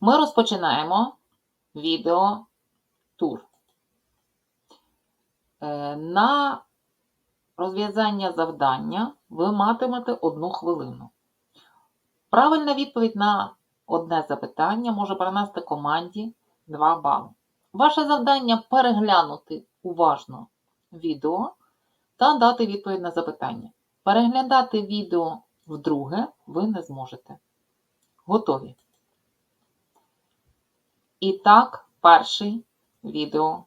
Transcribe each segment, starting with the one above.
Ми розпочинаємо відеотур. Е, На розв'язання завдання ви матимете одну хвилину. Правильна відповідь на одне запитання може принести команді 2 бали. Ваше завдання переглянути уважно відео та дати відповідь на запитання. Переглядати відео вдруге ви не зможете. Готові? І так, перший відео.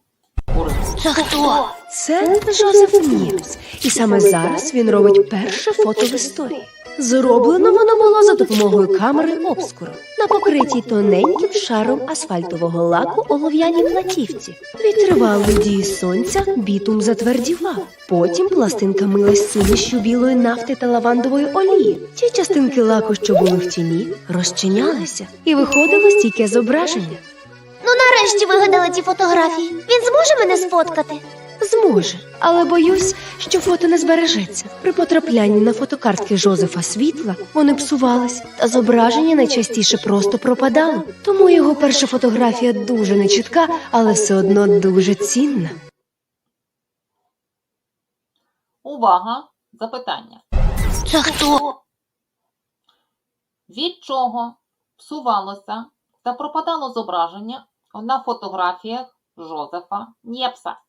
Це хто? Це Жозеф Німс, і саме зараз він робить перше фото в історії. Зроблено воно було за допомогою камери обскуру на покритій тоненьким шаром асфальтового лаку олов'яній платівці. Від тривалої дії сонця бітум затвердівав. Потім пластинка милась сумішю білої нафти та лавандової олії. Ті частинки лаку, що були в тіні, розчинялися, і виходило стійке зображення. Ну нарешті вигадали ті фотографії. Він зможе мене сфоткати? Зможе, але боюсь, що фото не збережеться. При потраплянні на фотокартки Жозефа Світла вони псувались, та зображення найчастіше просто пропадало. Тому його перша фотографія дуже нечітка, але все одно дуже цінна. Увага! Запитання. Це хто? Від чого псувалося та пропадало зображення на фотографіях Жозефа Нєпса?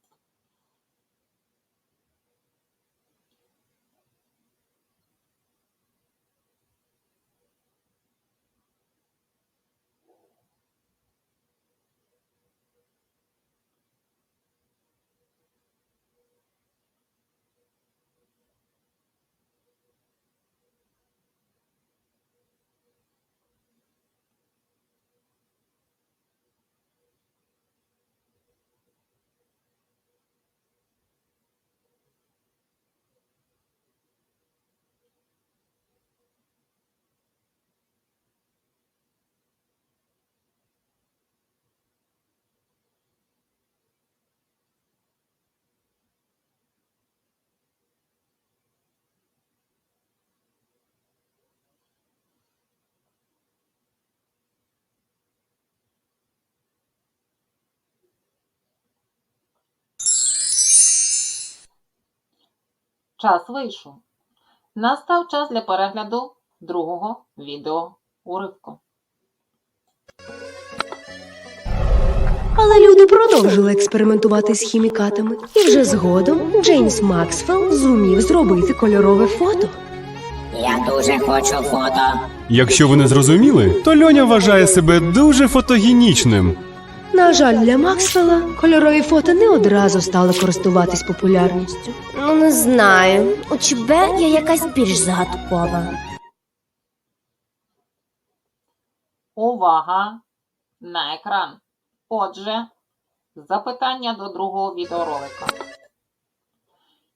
Час вийшов. Настав час для перегляду другого відео уривку. Але люди продовжили експериментувати з хімікатами, і вже згодом Джеймс Максвелл зумів зробити кольорове фото. Я дуже хочу фото. Якщо ви не зрозуміли, то Льоня вважає себе дуже фотогенічним. На жаль, для Максвелла кольорові фото не одразу стали користуватись популярністю. Ну не знаю. У ЧБ я якась більш загадкова. Увага на екран. Отже, запитання до другого відеоролика.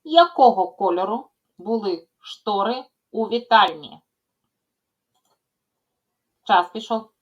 Якого кольору були штори у вітальні? Час пішов.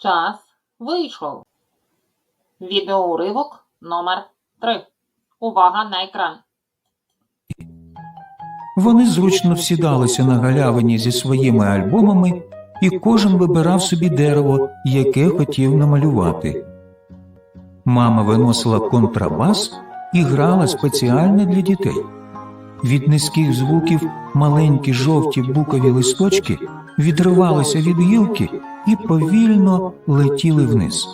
Час вийшов. Відеоуривок номер 3. Увага на екран. Вони зручно всідалися на галявині зі своїми альбомами, і кожен вибирав собі дерево, яке хотів намалювати. Мама виносила контрабас і грала спеціально для дітей. Від низьких звуків маленькі жовті букові листочки відривалися від гілки і повільно летіли вниз.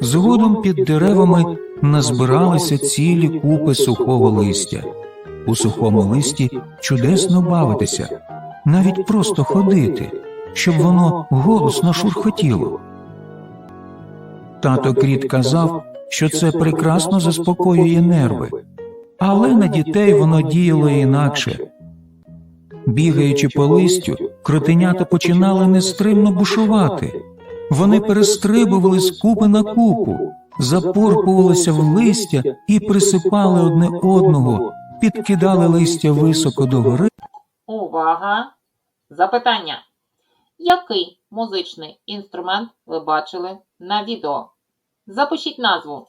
Згодом під деревами назбиралися цілі купи сухого листя. У сухому листі чудесно бавитися, навіть просто ходити, щоб воно голосно шурхотіло. Тато Кріт казав, що це прекрасно заспокоює нерви, але на дітей воно діяло інакше. Бігаючи по листю, кротенята починали нестримно бушувати. Вони перестрибували з купи на купу, запорпувалися в листя і присипали одне одного, підкидали листя високо догори. Увага! Запитання. Який музичний інструмент ви бачили на відео? Запишіть назву.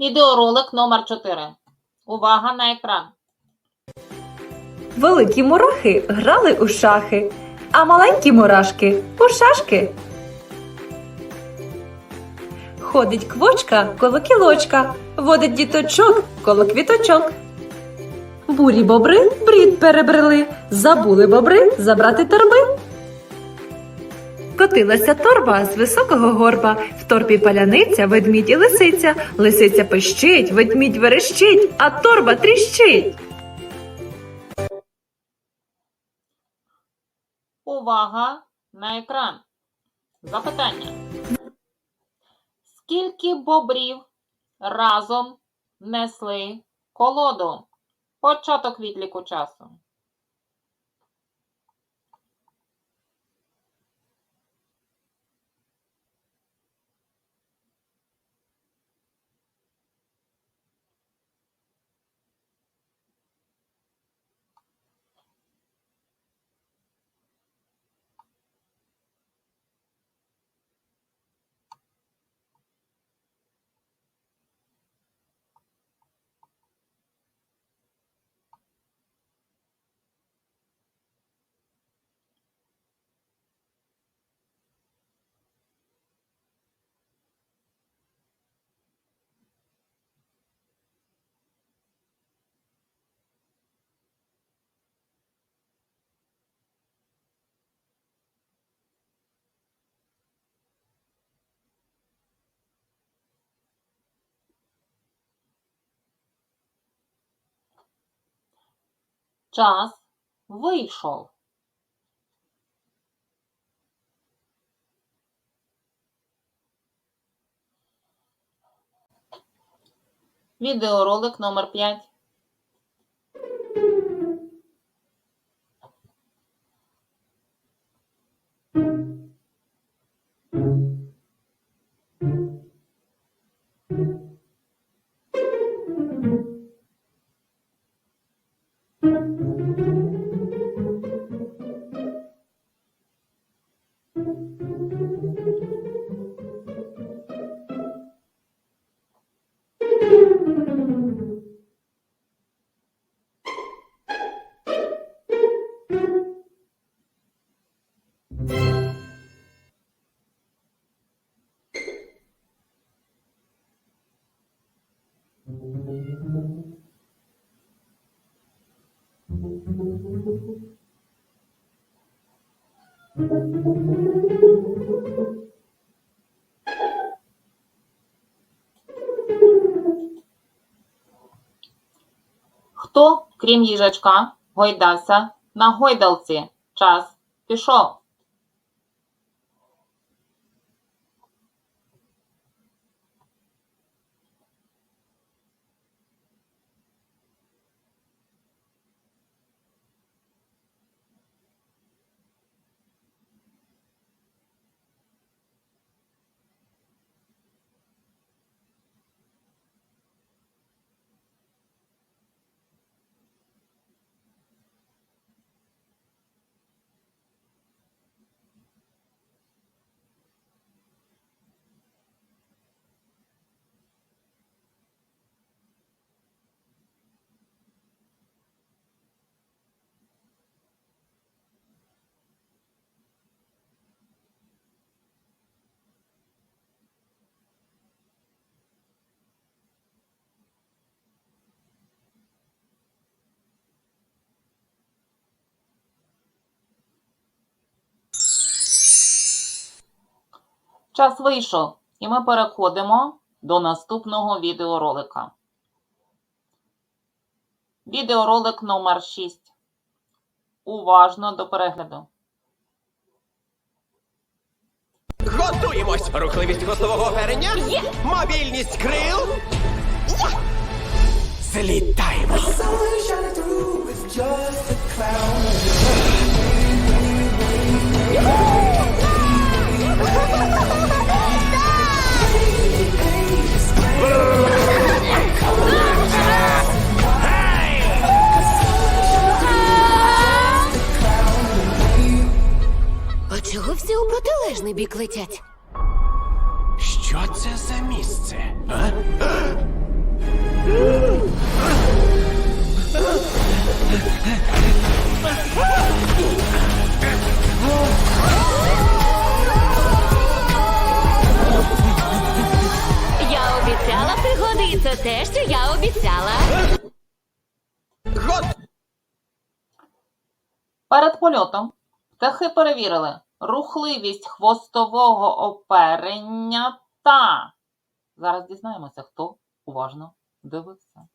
Відеоролик номер 4. Увага на екран. Великі мурахи грали у шахи, а маленькі мурашки у шашки. Ходить квочка коло кілочка, водить діточок коло квіточок. Бурі бобри брід перебрели, забули бобри забрати торби. Котилася торба з високого горба, в торбі паляниця, ведмідь і лисиця. Лисиця пищить, ведмідь верещить, а торба тріщить. Увага на екран. Запитання. Скільки бобрів разом несли колоду? Початок відліку часу. Час вийшов. Відеоролик номер 5. Хто, крім їжачка, гойдався на гойдалці? Час пішов. Час вийшов, і ми переходимо до наступного відеоролика. Відеоролик номер 6. Уважно до перегляду. Готуємось! Рухливість хвостового оперення? Є! Мобільність крил? Є! Злітаємо! Протилежний бік летять? Що це за місце? А? Я обіцяла пригоди, і це те, що я обіцяла. Перед польотом птахи перевірили рухливість хвостового оперення та. Зараз дізнаємося, хто уважно дивився.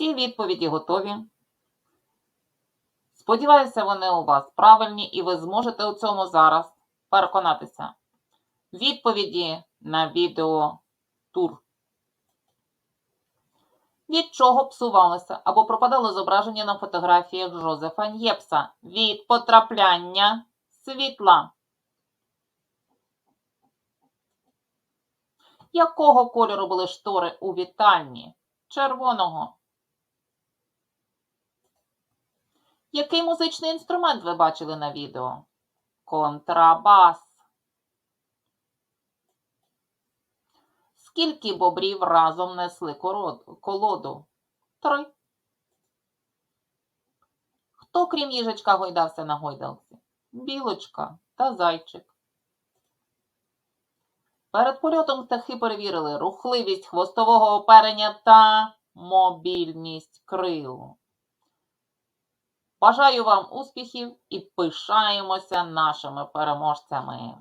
Всі відповіді готові. Сподіваюся, вони у вас правильні, і ви зможете у цьому зараз переконатися. Відповіді на відео тур. Від чого псувалося або пропадало зображення на фотографіях Жозефа Нєпса? Від потрапляння світла. Якого кольору були штори у вітальні? Червоного. Який музичний інструмент ви бачили на відео? Контрабас. Скільки бобрів разом несли колоду? Три. Хто, крім їжачка, гойдався на гойдалці? Білочка та зайчик. Перед польотом птахи перевірили рухливість хвостового оперення та мобільність крил. Бажаю вам успіхів і пишаємося нашими переможцями.